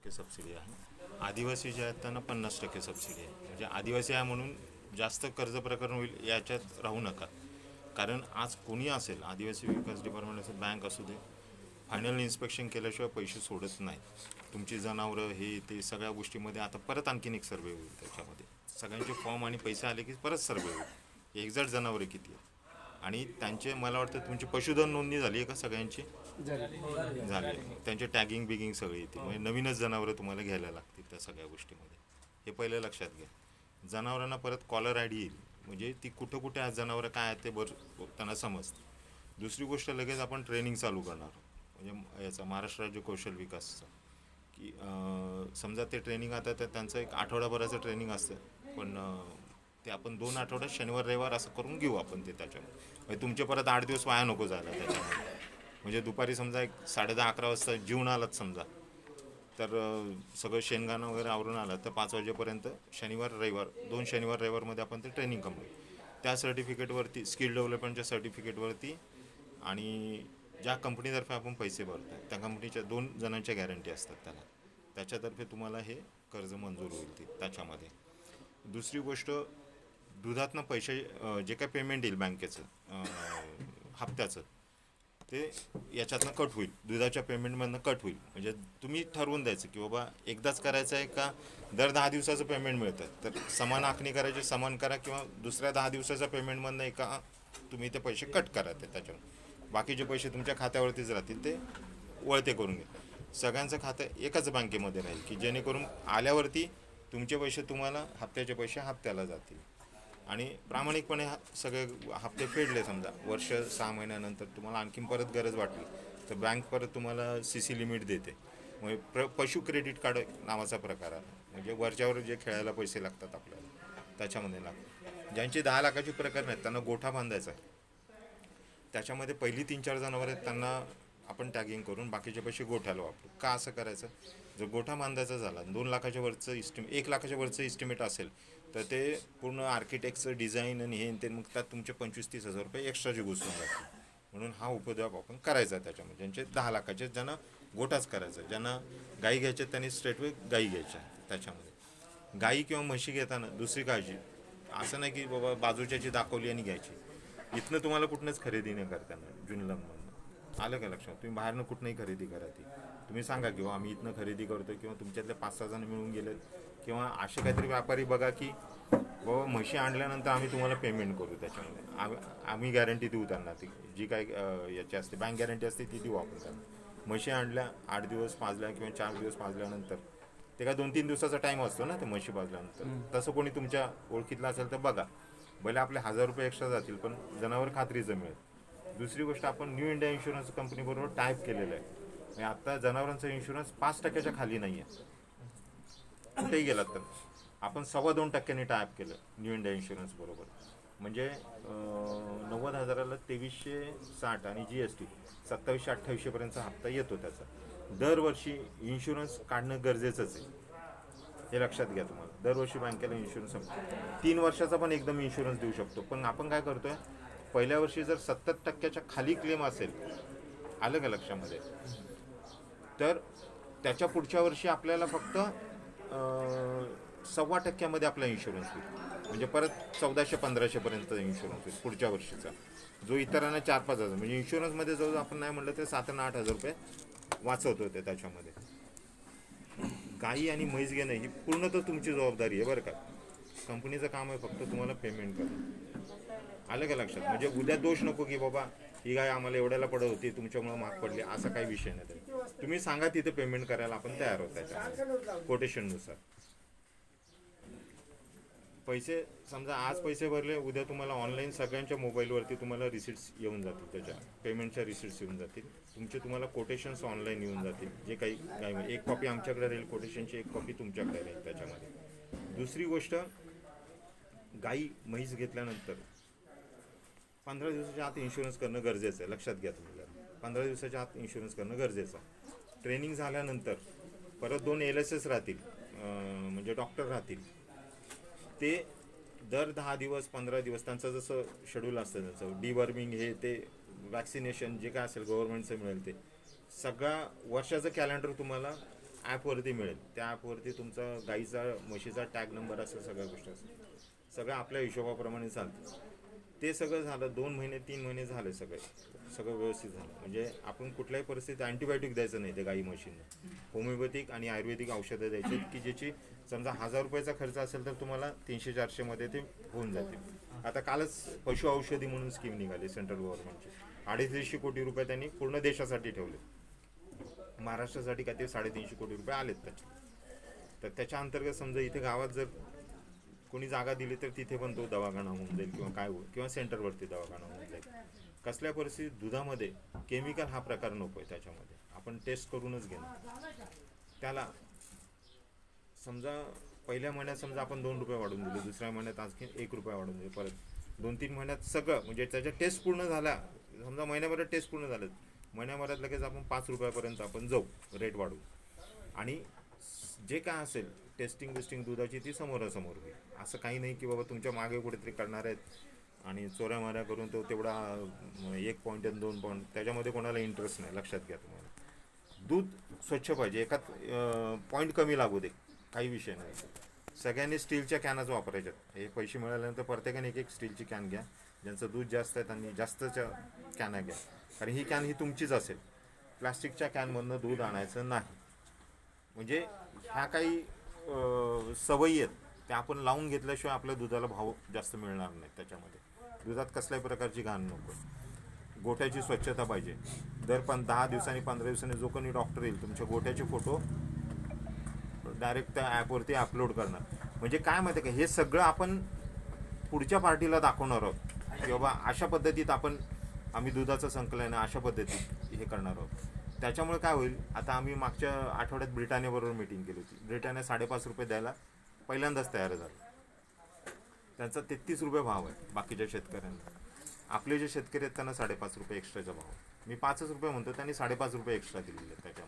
टक्के सबसिडी आहे. आदिवासी जे आहेत त्यांना पन्नास टक्के सबसिडी आहे. म्हणजे आदिवासी आहे म्हणून जास्त कर्ज प्रकरण होईल याच्यात राहू नका. कारण आज कोणी असेल आदिवासी विकास डिपार्टमेंट असेल बँक असू दे फायनल इन्स्पेक्शन केल्याशिवाय पैसे सोडत नाही तुमची जनावरं हे ते सगळ्या गोष्टीमध्ये आता परत आणखीन एक सर्वे होईल त्याच्यामध्ये. सगळ्यांचे फॉर्म आणि पैसे आले की परत सर्वे होईल. एक्झॅक्ट जनावरं किती आहेत? आणि त्यांचे मला वाटतं तुमची पशुधन नोंदणी झाली आहे का सगळ्यांची? झाली. त्यांचे टॅगिंग बिगिंग सगळी येते. म्हणजे नवीनच जनावरं तुम्हाला घ्यायला लागतील त्या सगळ्या गोष्टीमध्ये. हे पहिलं लक्षात घ्या. जनावरांना परत कॉलर आय डी येईल. म्हणजे ती कुठं कुठे आहेत जनावरं काय आहेत ते बरं त्यांना समजतं. दुसरी गोष्ट लगेच आपण ट्रेनिंग चालू करणार. म्हणजे याचा महाराष्ट्र राज्य कौशल विकासचा. की समजा ते ट्रेनिंग आता तर त्यांचं एक आठवडाभराचं ट्रेनिंग असतं. पण ते आपण दोन आठवड्यात शनिवार रविवार असं करून घेऊ आपण ते त्याच्यामध्ये. म्हणजे तुमचे परत आठ दिवस वाया नको जायला त्याच्यामध्ये. म्हणजे दुपारी समजा एक साडे दहा अकरा वाजता जेवून आलात समजा तर सगळं शेणगाणं वगैरे आवरून आलं तर पाच वाजेपर्यंत शनिवार रविवार दोन शनिवार रविवारमध्ये आपण ते ट्रेनिंग कंप्लीट त्या सर्टिफिकेटवरती स्किल डेव्हलपमेंटच्या सर्टिफिकेटवरती आणि ज्या कंपनीतर्फे आपण पैसे भरतो त्या कंपनीच्या दोन जणांच्या गॅरंटी असतात त्याला. त्याच्यातर्फे तुम्हाला हे कर्ज मंजूर होईल ते त्याच्यामध्ये. दुसरी गोष्ट दुधातनं पैसे जे काय पेमेंट येईल बँकेचं हप्त्याचं ते याच्यातनं कट होईल. दुधाच्या पेमेंटमधनं कट होईल. म्हणजे तुम्ही ठरवून द्यायचं की बाबा एकदाच करायचं आहे का दर दहा दिवसाचं पेमेंट मिळतं तर समान आखणी करायची समान करा किंवा दुसऱ्या दहा दिवसाच्या पेमेंटमधनं एका तुम्ही ते पैसे कट करा ते त्याच्यावर. बाकीचे पैसे तुमच्या खात्यावरतीच राहतील ते वळते करून घ्या. सगळ्यांचं खातं एकाच बँकेमध्ये राहील की जेणेकरून आल्यावरती तुमचे पैसे तुम्हाला हप्त्याचे पैसे हप्त्याला जातील. आणि प्रामाणिकपणे हा सगळे हप्ते फेडले समजा. वर्ष सहा महिन्यानंतर तुम्हाला आणखीन परत गरज वाटली तर बँक परत तुम्हाला सी सी लिमिट देते. म्हणजे प्र पशु क्रेडिट कार्ड नावाचा प्रकार आहे. म्हणजे वरच्यावर जे खेळायला पैसे लागतात आपल्याला त्याच्यामध्ये लागतात ज्यांची दहा लाखाची प्रकरण आहेत त्यांना गोठा बांधायचा आहे. त्याच्यामध्ये पहिली तीन चार जनावर आहेत त्यांना आपण टॅगिंग करून बाकीचे पैसे गोठ्याला वापरू. का असं करायचं? जर गोठा बांधायचा झाला दोन लाखाच्या वरचं इस्टिम एक लाखाच्या वरचं इस्टिमेट असेल तर ते पूर्ण आर्किटेक्टचं डिझाईन आणि हे आणि ते मग त्यात तुमचे पंचवीस तीस हजार रुपये एक्स्ट्राचे घुसून जातील. म्हणून हा उपद्रव आपण करायचा त्याच्यामध्ये. ज्यांचे दहा लाखाचे ज्यांना गोठाच करायचा ज्यांना गाई घ्यायच्या त्यांनी स्ट्रेटवे गाई घ्यायच्या त्याच्यामध्ये. गाई किंवा म्हशी घेताना दुसरी काळजी. असं नाही की बाबा बाजूच्याची दाखवली आणि घ्यायची. इथनं तुम्हाला कुठनंच खरेदी नाही करताना जुनलमधनं आलं का लक्षात? तुम्ही बाहेरनं कुठनंही खरेदी करा ती. तुम्ही सांगा किंवा आम्ही इथनं खरेदी करतो किंवा तुमच्यातले पाच सहा जण मिळून गेलेत. किंवा असे काहीतरी व्यापारी बघा की बाबा म्हशी आणल्यानंतर आम्ही तुम्हाला पेमेंट करू त्याच्यामध्ये. आम्ही आम्ही गॅरंटी देऊ त्यांना ती. जी काय याची असते बँक गॅरंटी असते ती देऊ आपण त्यांना. म्हशी आणल्या आठ दिवस पाजल्या किंवा चार दिवस पाजल्यानंतर. ते काय दोन तीन दिवसाचा टाईम असतो ना ते म्हशी पाजल्यानंतर. तसं कोणी तुमच्या ओळखीतलं असेल तर बघा. भले आपले हजार रुपये एक्स्ट्रा जातील पण जनावर खात्रीचं मिळेल. दुसरी गोष्ट आपण न्यू इंडिया इन्शुरन्स कंपनीबरोबर टाईप केलेलं आहे. आणि आता जनावरांचा इन्शुरन्स पाच टक्क्याच्या खाली नाही आहे कुठेही गेलात तर. आपण सव्वा दोन टक्क्यांनी टायप केलं न्यू इंडिया इन्शुरन्स बरोबर. म्हणजे नव्वद हजाराला तेवीसशे साठ आणि जी एस टी सत्तावीसशे अठ्ठावीसशेपर्यंतचा हप्ता येतो त्याचा. दरवर्षी इन्शुरन्स काढणं गरजेचंच आहे. हे लक्षात घ्या तुम्हाला. दरवर्षी बँकेला इन्शुरन्स तीन वर्षाचा पण एकदम इन्शुरन्स देऊ शकतो. पण आपण काय करतो आहे पहिल्या वर्षी जर सत्तर टक्क्याच्या खाली क्लेम असेल आलं का लक्षामध्ये? तर त्याच्या पुढच्या वर्षी आपल्याला फक्त सव्वा टक्क्यामध्ये आपला इन्शुरन्स होईल. म्हणजे परत चौदाशे पंधराशेपर्यंत इन्शुरन्स होईल पुढच्या वर्षीचा. जो इतरांना चार पाच हजार म्हणजे इन्शुरन्समध्ये जवळ आपण नाही म्हटलं तर सात आणि आठ हजार रुपये वाचवत होते त्याच्यामध्ये. गाई आणि म्हैस घेणं ही पूर्ण तर तुमची जबाबदारी आहे बरं का. कंपनीचं काम आहे फक्त तुम्हाला पेमेंट करणं. आलं का लक्षात? म्हणजे उद्या दोष नको की बाबा ही गाय आम्हाला एवढ्याला पडत होती तुमच्यामुळे माग पडली असा काही विषय नाही. त्याचा. तुम्ही सांगा तिथे पेमेंट करायला आपण तयार होत त्याच्या कोटेशननुसार पैसे समजा आज पैसे भरले उद्या तुम्हाला ऑनलाईन सगळ्यांच्या मोबाईलवरती तुम्हाला रिसिट्स येऊन जातील त्याच्या पेमेंटच्या रिसिट्स येऊन जातील. तुमचे तुम्हाला कोटेशन्स ऑनलाईन येऊन जातील जे काही काही एक कॉपी आमच्याकडे राहील कोटेशनची एक कॉपी तुमच्याकडे राहील त्याच्यामध्ये. दुसरी गोष्ट गाई म्हैस घेतल्यानंतर पंधरा दिवसाच्या आत इन्शुरन्स करणं गरजेचं आहे. लक्षात घ्या तुम्ही पंधरा दिवसाच्या आत इन्शुरन्स करणं गरजेचं आहे. ट्रेनिंग झाल्यानंतर परत दोन एल एस एस राहतील म्हणजे डॉक्टर राहतील. ते दर दहा दिवस पंधरा दिवस त्यांचं जसं शेड्यूल असतं त्यांचं डिवर्मिंग हे ते वॅक्सिनेशन जे काय असेल गव्हर्नमेंटचं मिळेल ते. सगळा वर्षाचं कॅलेंडर तुम्हाला ॲपवरती मिळेल. त्या ॲपवरती तुमचा गाईचा म्हशीचा टॅग नंबर असेल सगळ्या गोष्टी असेल. सगळं आपल्या हिशोबाप्रमाणे चालतं. ते सगळं झालं दोन महिने तीन महिने झाले सगळे. सगळं व्यवस्थित झालं. म्हणजे आपण कुठल्याही परिस्थितीत अँटीबायोटिक द्यायचं नाही त्या गाई म्हशींना. होमिओपॅथिक आणि आयुर्वेदिक औषधं द्यायची की ज्याची समजा हजार रुपयाचा खर्च असेल तर तुम्हाला तीनशे चारशेमध्ये ते होऊन जाते. आता कालच पशु औषधी म्हणून स्कीम निघाली सेंट्रल गव्हर्नमेंटची अडीचशे कोटी रुपये त्यांनी पूर्ण देशासाठी ठेवले. महाराष्ट्रासाठी काय ते साडेतीनशे कोटी रुपये आलेत त्याचे. तर त्याच्या अंतर्गत समजा इथे गावात जर कोणी जागा दिली तर तिथे पण तो दवाखाना होऊन जाईल किंवा काय होईल किंवा सेंटरवरती दवाखाना होऊन जाईल. कसल्या परिस्थितीत दुधामध्ये केमिकल हा प्रकार नको आहे त्याच्यामध्ये. आपण टेस्ट करूनच घेणार. त्याला समजा पहिल्या महिन्यात समजा आपण दोन रुपये वाढवून दिले दुसऱ्या महिन्यात आणखी एक रुपया वाढवून दिले परत दोन तीन महिन्यात सगळं म्हणजे त्याच्या टेस्ट पूर्ण झाल्या समजा महिन्याभरात टेस्ट पूर्ण झालं महिन्याभरात लगेच आपण पाच रुपयापर्यंत आपण जाऊ रेट वाढवू. आणि जे काय असेल टेस्टिंग बिस्टिंग दुधाची ती समोरासमोर होईल. असं काही नाही की बाबा तुमच्या मागे कुठेतरी करणार आहेत आणि चोऱ्या माऱ्या करून तो तेवढा एक पॉईंट आणि दोन पॉईंट त्याच्यामध्ये कोणाला इंटरेस्ट नाही लक्षात घ्या तुम्हाला. दूध स्वच्छ पाहिजे. एकात पॉईंट कमी लागू दे. काही विषय नाही. सगळ्यांनी स्टीलच्या कॅनच वापरायच्यात. हे पैसे मिळाल्यानंतर प्रत्येकाने एक एक स्टीलची कॅन घ्या. ज्यांचं दूध जास्त आहे त्यांनी जास्तच्या कॅना घ्या. कारण ही कॅन ही तुमचीच असेल. प्लास्टिकच्या कॅनमधनं दूध आणायचं नाही. म्हणजे ह्या काही सवयी आहेत त्या आपण लावून घेतल्याशिवाय आपल्या दुधाला भाव जास्त मिळणार नाही त्याच्यामध्ये. दुधात कसल्याही प्रकारची घाण नको. गोठ्याची स्वच्छता पाहिजे. दर पण दहा दिवसांनी पंधरा दिवसांनी जो कोणी डॉक्टर येईल तुमच्या गोठ्याचे फोटो डायरेक्ट त्या ॲपवरती अपलोड करणार. म्हणजे काय माहिती आहे का हे सगळं आपण पुढच्या पार्टीला दाखवणार आहोत. की बाबा अशा पद्धतीत आपण आम्ही दुधाचं संकलन आहे, अशा पद्धतीत हे करणार आहोत. त्याच्यामुळे काय होईल आता आम्ही मागच्या आठवड्यात ब्रिटानियाबरोबर मिटिंग केली होती. ब्रिटानिया साडेपाच रुपये द्यायला पहिल्यांदाच तयार झालं. त्यांचा तेहतीस रुपये भाव आहे बाकीच्या शेतकऱ्यांना. आपले जे शेतकरी आहेत त्यांना साडेपाच रुपये एक्स्ट्राचा भाव. मी पाचच रुपये म्हणतो त्यांनी साडेपाच रुपये एक्स्ट्रा दिलेले आहेत